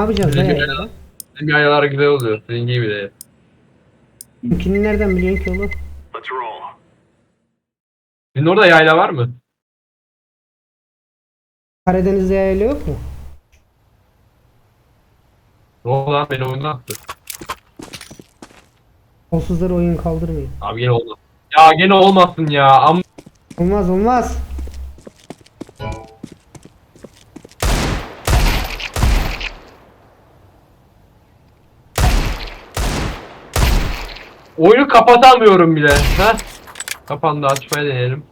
Ne yapacağız da Bizim ya? yaylalar- Bizim yaylalar güzel oluyor. Sizin gibi de. Mümkünü nereden biliyorsun ki oğlum? Let's roll. Sizin orada yayla var mı? Karadeniz'de yayla yok mu? Ne oldu lan beni oyundan attı. Kolsuzları oyun kaldırmıyor. Abi gene olmaz. Ya gene olmasın ya. Am Olmaz olmaz. Oyunu kapatamıyorum bile. Ha? Kapandı açmaya deneyelim.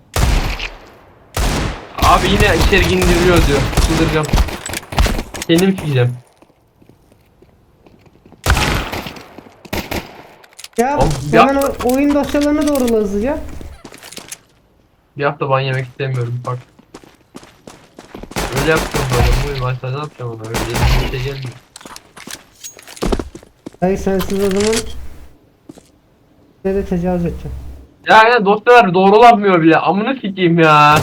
Abi yine içeri indiriliyor diyor. Çıldıracağım. Kendim sileceğim. Ya Oğlum, hemen o, oyun dosyalarını doğrula hızlıca. Bir hafta ban yemek istemiyorum bak. Öyle yaptım böyle bu maçta ne yapacağım ona öyle bir şey gelmiyor. Dayı sensiz o zaman ne de tecavüz edeceğim. Ya ya dosyalar doğrulanmıyor bile amına sikeyim ya.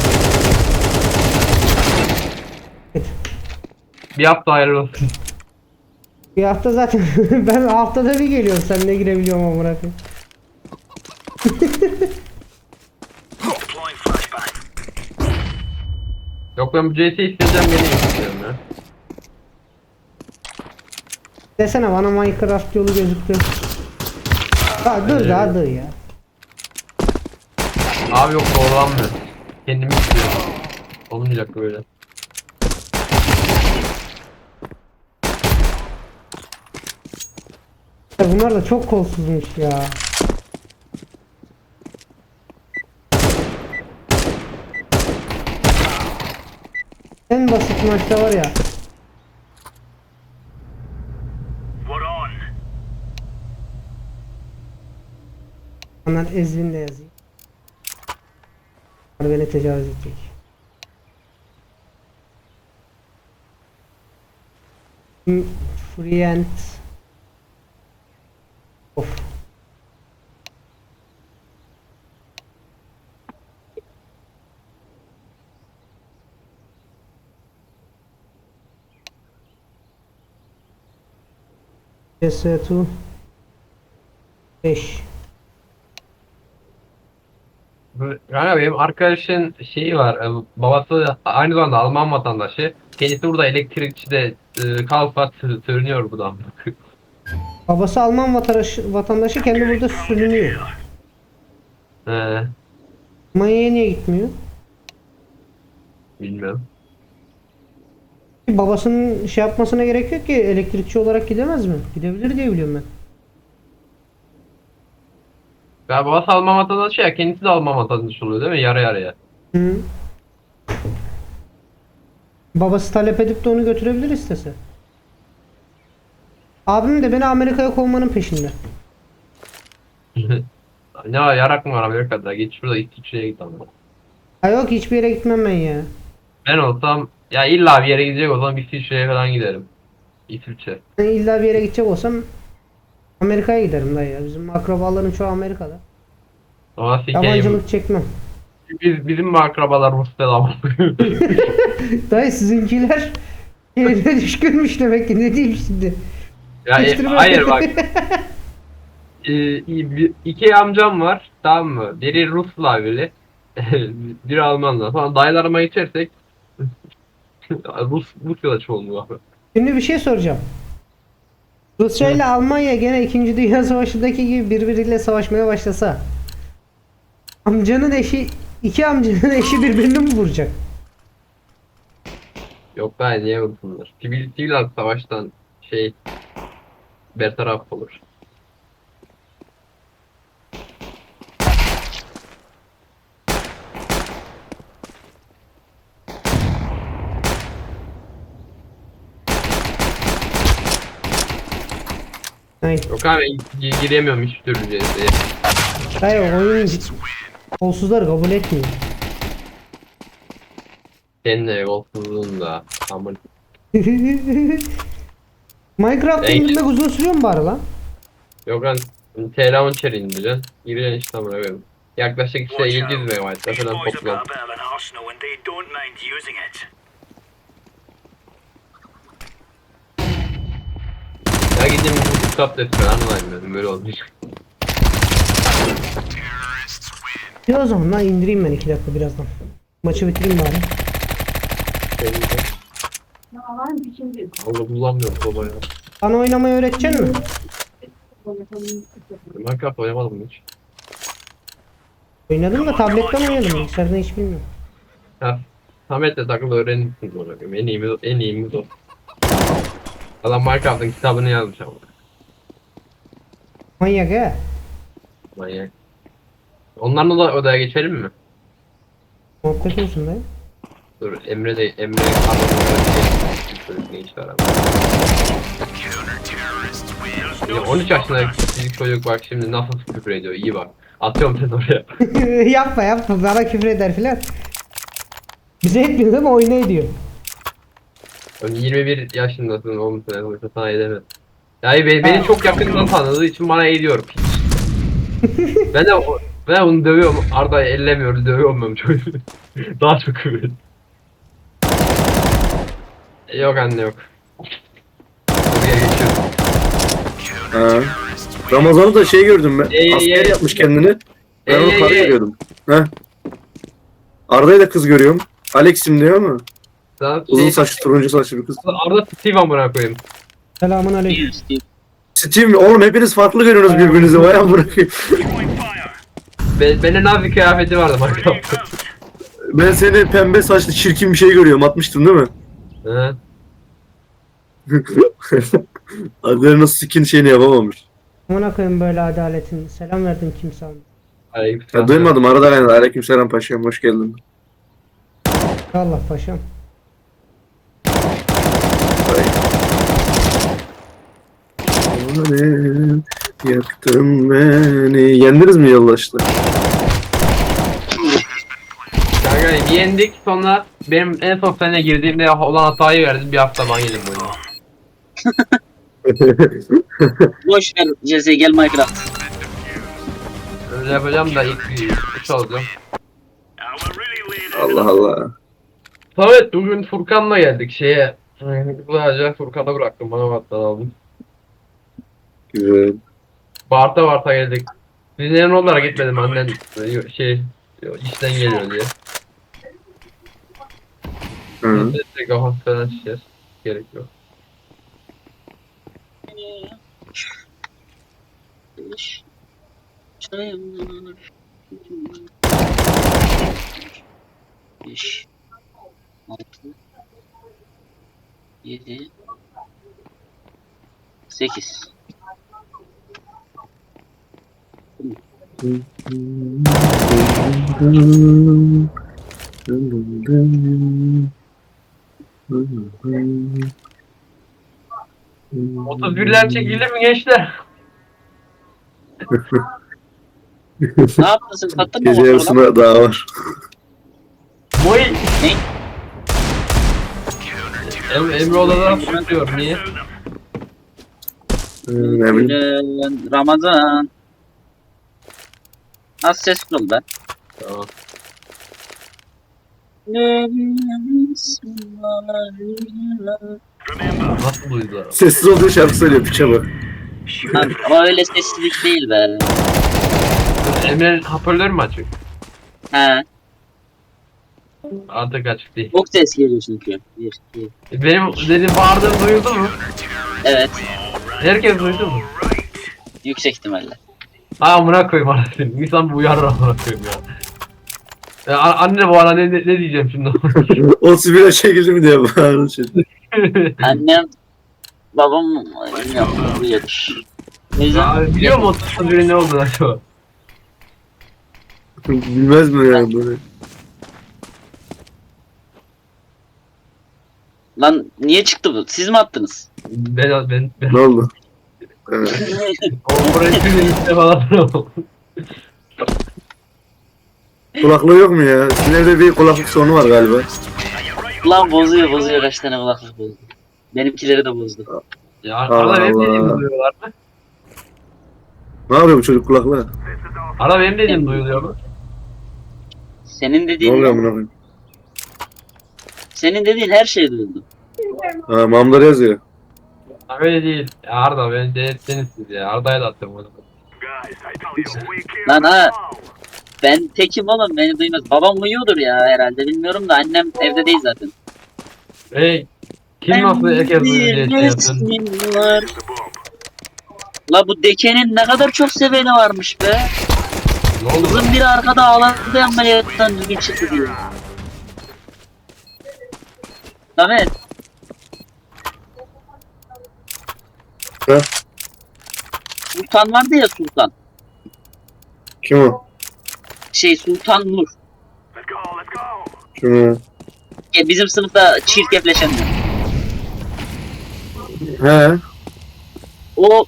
Bir hafta hayırlı olsun. Bir hafta zaten ben haftada bir geliyorum sen ne girebiliyorum amına koyayım. Yok ben bu CS isteyeceğim gene istiyorum ya. Desene bana Minecraft yolu gözüktü. Ha dur daha dur ya. Abi yok doğrulanmıyor. Kendimi istiyorum. Olmayacak böyle. Ya bunlar da çok kolsuzmuş ya. En basit maçta var ya. Ondan Ezvin de yazayım. Beni tecavüz edecek. Friend. Of. PS2 5 Yani benim arkadaşın şeyi var. e, Babası aynı zamanda Alman vatandaşı. Kendisi burada elektrikçide e, kalfa sür- sürünüyor buradan. Babası Alman vatandaşı, vatandaşı kendi burada sürünüyor. He, Manya'ya niye gitmiyor? bilmiyorum. Babasının şey yapmasına gerek yok ki elektrikçi olarak gidemez mi? Gidebilir diye biliyorum ben. Ya babası Alman vatandaşı ya kendisi de Alman vatandaşı oluyor değil mi? Yarı yarıya. Hı. Babası talep edip de onu götürebilir istese. Abim de beni Amerika'ya kovmanın peşinde. ne var yarak mı var Amerika'da? Git şurada İsviçre'ye git ama. Ha yok hiçbir yere gitmem ben ya. Ben olsam ya illa bir yere gidecek olsam İsviçre'ye falan giderim. İsviçre. Ben illa bir yere gidecek olsam Amerika'ya giderim dayı ya. Bizim akrabaların çoğu Amerika'da. Ama sikeyim. Yabancılık çekmem. Biz, bizim mi akrabalar Rusya'da ama. Dayı sizinkiler yerine düşkünmüş demek ki ne diyeyim şimdi. ya, e, Değiştirme. hayır bak. e, bir- iki amcam var tamam mı? Biri Rusla biri. biri Almanla falan. Dayılarıma geçersek Rus, Rusya'da çoğunluğu var. Şimdi bir şey soracağım. Rusya ile Almanya gene 2. Dünya Savaşı'ndaki gibi birbiriyle savaşmaya başlasa amcanın eşi iki amcanın eşi birbirini mi vuracak? Yok ben niye vursunlar? Sivil, sivil halk savaştan şey bertaraf olur. Hayır. Yok abi gi- giremiyorum hiç türlü CS'ye. Hayır oyun kolsuzlar kabul etmiyor. Senin de yolsuzluğun da. Aman. Minecraft'ı Ey. indirmek uzun sürüyor mu bari lan? Yok lan Telegram içeri indireceksin. Gireceksin işte amına koyayım. Yaklaşık işte Watch 700 out. megabayt These falan boys have toplam. got a bit of an arsenal and they don't mind using it. Bu kitap defteri anlayamıyorum böyle olmuş. Ya o zaman lan indireyim ben 2 dakika birazdan. Maçı bitireyim bari. Allah kullanmıyorum baba ya. Bana oynamayı öğretecek mi? Minecraft oynamadım hiç. Oynadım da tabletten oynadım. Bilgisayardan hiç bilmiyorum. Ha. Samet'le takılı öğrenirsin bunu. En iyimiz, en iyimiz o. Adam Minecraft'ın kitabını yazmış ama. Manyak he. Manyak. Onlarla da odaya geçelim mi? Muhabbet olsun dayı. Dur Emre de Emre Karnım'da ne iş var abi. Ya 13 yaşındaki çocuk çocuk bak şimdi nasıl küfür ediyor iyi bak. Atıyorum sen oraya. yapma yapma bana küfür eder filan. Bize etmiyor ama oyuna ediyor. Ön 21 yaşındasın oğlum sen oysa sana edemez. Yani beni, beni çok yakından tanıdığı için bana ediyor piç. ben de ben onu dövüyorum. Arda ellemiyoruz dövüyorum ben çocuğu. Daha çok küfür ediyor. Yok anne yok. Buraya geçiyorum. Ha. Ramazan'ı da şey gördüm ben. Ey, Asker ey. yapmış kendini. Ben Ey, onu ey, para ey. görüyordum. Ha. Arda'yı da kız görüyorum. Alex'im diyor ama. Uzun şey, saçlı, turuncu saçlı bir kız. Arda Steve amına koyayım. Selamun aleyküm. Steve, oğlum hepiniz farklı görüyorsunuz birbirinizi. Vay amına koyayım. Throwing fire. Be, benim nazi kıyafeti vardı Minecraft'ta. Ben seni pembe saçlı çirkin bir şey görüyorum. Atmıştım değil mi? Hı. Adları nasıl skin şeyini yapamamış. Amına koyayım böyle adaletin. Selam verdim kimse almadı. Aleykümselam. Ya duymadım arada yani. Aleykümselam paşam hoş geldin. Allah paşam. Alem, Yaktın beni. Yendiniz mi yoldaşlar? Kanka yendik sonra benim en son seninle girdiğimde olan hatayı verdim bir hafta ban yedim bunu. Boş ver CZ gel Minecraft. Öyle yapacağım da ilk bir iş olacağım. Allah Allah. Samet bugün Furkan'la geldik şeye. Sadece Furkan'a bıraktım bana vattan aldım. Güzel. Barta Barta geldik. Biz ne onlara gitmedim annen şey işten geliyor diye. Hı. Kafası falan şişer. Gerek yok. Beş, altı, yedi, sekiz. Otuz birler çekildi mi gençler? ne yaptın sen sattın mı Gece yarısına daha var. Moy! Ne? Em Emre odadan sürtüyor niye? Hı, Ne bileyim. Gülen Ramazan. Az ses kıl lan. Tamam. Nasıl duydu? Sessiz olduğu şarkı söylüyor piçe bak. Lan, Ama öyle sessizlik değil be. Emre hoparlör mü açık? He. Artık açık değil. Çok ses geliyor çünkü. Bir, iki. Benim dedim bağırdığım duyuldu mu? Evet. Herkes duydu mu? Yüksek ihtimalle. Ha amına koyayım anasını. İnsan bir uyarır amına koyayım ya. ya a- anne bu ne, ne, ne diyeceğim şimdi? O sibire çekildi mi diye bağırdı şimdi. Annem, babam bilmiyorum uyuyordur. Yüzden ya, biliyor mu o biri ne oldu acaba? Bilmez mi yani böyle? Lan niye çıktı bu? Siz mi attınız? Ben ben ben Ne oldu? Evet. o buraya şimdi işte falan. Kulaklığı yok mu ya? Sizin evde bir kulaklık sorunu var galiba. Lan bozuyor bozuyor kaç tane kulaklık bozdu. Benimkileri de bozdu. ya Allah arada benim Allah. dediğim duyuyorlar mı? Ne yapıyor bu çocuk kulaklığı? Arada benim dediğim duyuluyor mu? Senin Ne dediğin oluyor amına koyayım? Senin dediğin her şey duyuldu. Ha mamlar yazıyor. Öyle değil. Ya Arda beni delirttiniz siz ya. Arda'ya da attım kill Lan ha. Ben tekim oğlum beni duymaz. Babam uyuyordur ya herhalde bilmiyorum da annem evde değil zaten. Hey. Kim nasıl herkes bunu. La bu dekenin ne kadar çok seveni varmış be. Ne oldu? Kızın biri arkada ağladı ameliyattan düzgün çıktı diyor. Samet. Ha? Sultan vardı ya Sultan. Kim o? Şey Sultan Nur. Kim o? E, bizim sınıfta çirkefleşenler. He. O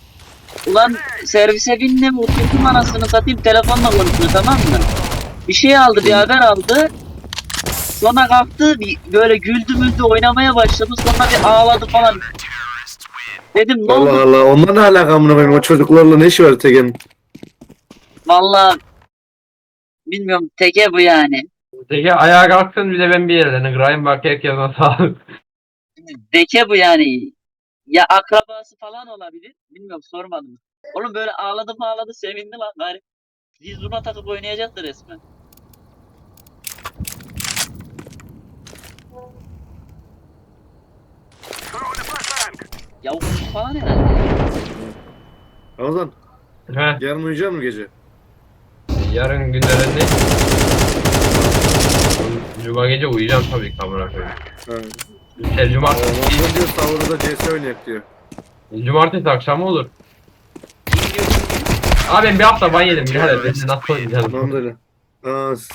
ulan servise bindim oturdum anasını satayım telefonla konuşuyor tamam mı? Bir şey aldı bir haber aldı. Sonra kalktı bir böyle güldü müldü oynamaya başladı sonra bir ağladı falan. Dedim ne Allah oldu? Allah. Ondan ne alaka amına koyayım? O çocuklarla ne işi var Tekin? Valla bilmiyorum teke bu yani. Peki ayağa kalksın bir de ben bir yerlerine kırayım bak herkes nasıl Deke bu yani. Ya akrabası falan olabilir. Bilmiyorum sormadım. Oğlum böyle ağladı mı ağladı sevindi lan gari. Dizuna takıp oynayacaktı resmen. Flashbang. Yavuk falan herhalde. Ramazan He. yarın uyuyacak mı gece? Yarın günlerinde Cuma gece uyuyacağım tabii ki amına koyayım. He. Şey, cumartesi, Ramazan diyor sahurda CS oynayak diyor. cumartesi akşamı olur. Abi ben bir hafta ban yedim birader. Ben de nasıl oynayacağım? Tamam da öyle. Aa, s-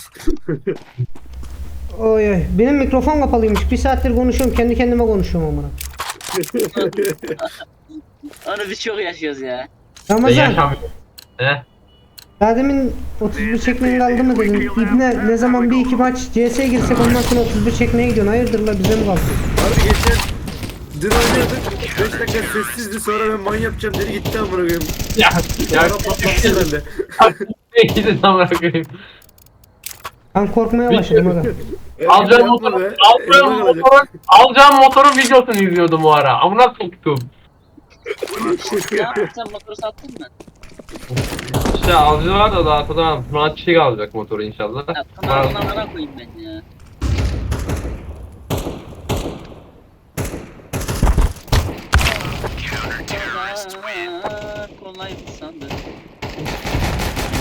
Oy oy. Benim mikrofon kapalıymış. Bir saattir konuşuyorum. Kendi kendime konuşuyorum amına. Onu biz çok yaşıyoruz ya. Ben Ramazan. yaşamıyorum. He? Daha demin 31 çekmeyin kaldı mı dedim. İbne ne zaman bir iki maç CS'ye girsek ondan sonra 31 çekmeye gidiyorsun. Hayırdır la bize mi kaldı? Abi geçen dün oynuyorduk. 5 dakika sessizdi sonra ben man yapacağım dedi gitti amına koyayım. Ya, ya, Sonra patlattı herhalde. gidin amına koyayım. Ben korkmaya başladım aga. Alacağım Yapma motoru, be. alacağım motorun, alacağım motorun videosunu izliyordum o ara. Amına soktum. Ya sen motoru sattın mı? İşte alıcı var da daha sonra Murat Çiçek alacak motoru inşallah. Ya kanalına amına koyayım ben ya.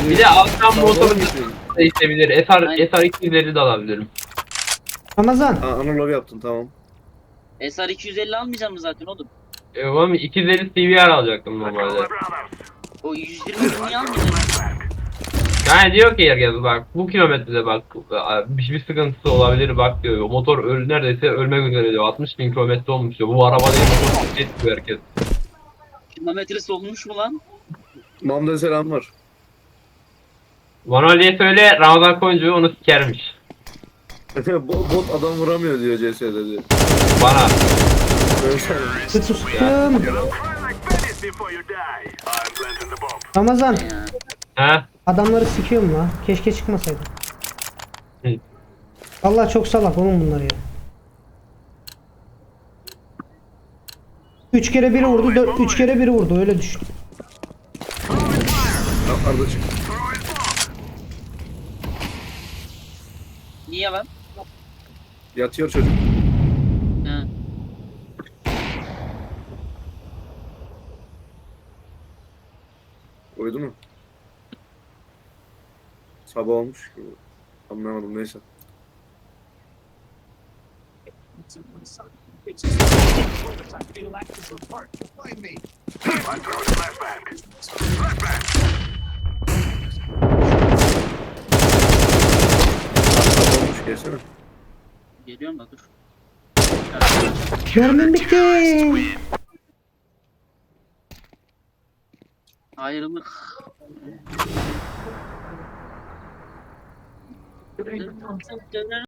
Bir de Tamam, motoru da isteyebilir. SR, Aynen. SR 200'leri de alabilirim. Ramazan. Ha analog yaptın tamam. SR 250 almayacağım mı zaten oğlum? E, oğlum 250 CVR alacaktım normalde. O 120 bin niye almayacağım? Yani diyor ki herkes bak bu kilometrede bak bir, bir sıkıntısı olabilir bak diyor. O motor öl, neredeyse ölmek üzere diyor. 60 bin kilometre olmuş diyor. Bu araba değil motor diyor herkes. Kilometresi olmuş mu lan? Mamda selam var. Manoli'ye söyle Ramazan Koyuncu onu sikermiş. Bo- Bot adam vuramıyor diyor CS'de diyor. Bana. Sustum. Ramazan. He? Adamları sikiyorum la. Keşke çıkmasaydı. Hı. Vallahi çok salak oğlum bunlar ya. Üç kere biri vurdu, dört, üç kere biri vurdu öyle düşün. Ha, Arda çık. Niye lan? Yatıyor çocuk. Ha. Uyudu mu? Sabah olmuş. Anlamadım neyse. Gelsene. Geliyorum da dur. Mermim bitti. Ayrılık.